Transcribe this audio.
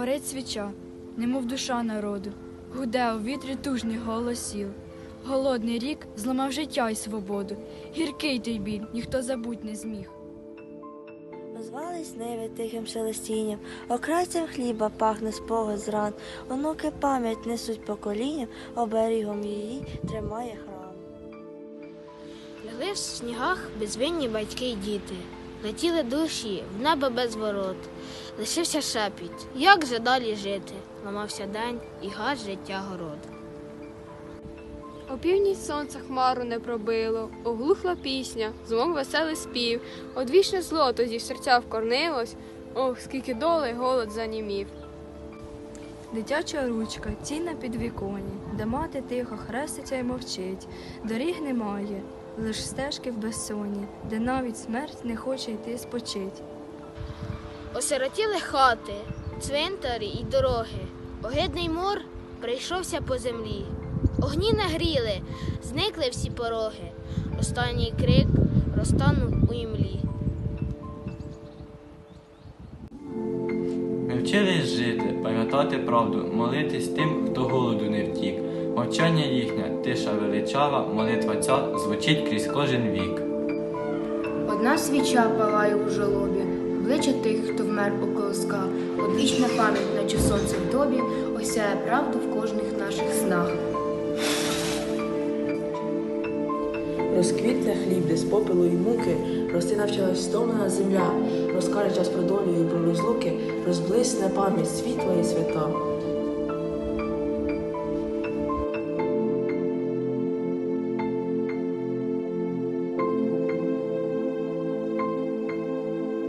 горить свіча, немов душа народу, гуде у вітрі тужних голосів. Голодний рік зламав життя й свободу. Гіркий той біль, ніхто забуть не зміг. Озвались ниви тихим шелестінням, окрайцем хліба пахне спогад зран, онуки пам'ять несуть поколінням, оберігом її тримає храм. Лягли в снігах безвинні батьки й діти, летіли душі в небо без ворот. Лишився шепіт, як же далі жити? Ламався день і гас життя город. О північ сонце хмару не пробило, оглухла пісня, змов веселий спів, одвічне зло тоді в серця вкорнилось, ох, скільки доли голод занімів. Дитяча ручка, тінь на підвіконі, де мати тихо хреститься й мовчить. Доріг немає, лиш стежки в безсоні, де навіть смерть не хоче йти спочить. Осиротіли хати, цвинтарі й дороги. Огидний мор прийшовся по землі. Огні нагріли, зникли всі пороги. Останній крик розтанув у імлі. Ми вчились жити, пам'ятати правду, молитись тим, хто голоду не втік. Мовчання їхнє, тиша величава, молитва ця звучить крізь кожен вік. Одна свіча палає у жолобі, обличчя тих, хто вмер у колосках, одвічна пам'ять, наче сонце в тобі, осяє правду в кожних наших снах. Розквітне хліб, де з попелу й муки, рости навчалась стомлена земля, розкаже час про долю і про розлуки, розблисне пам'ять світла і свята.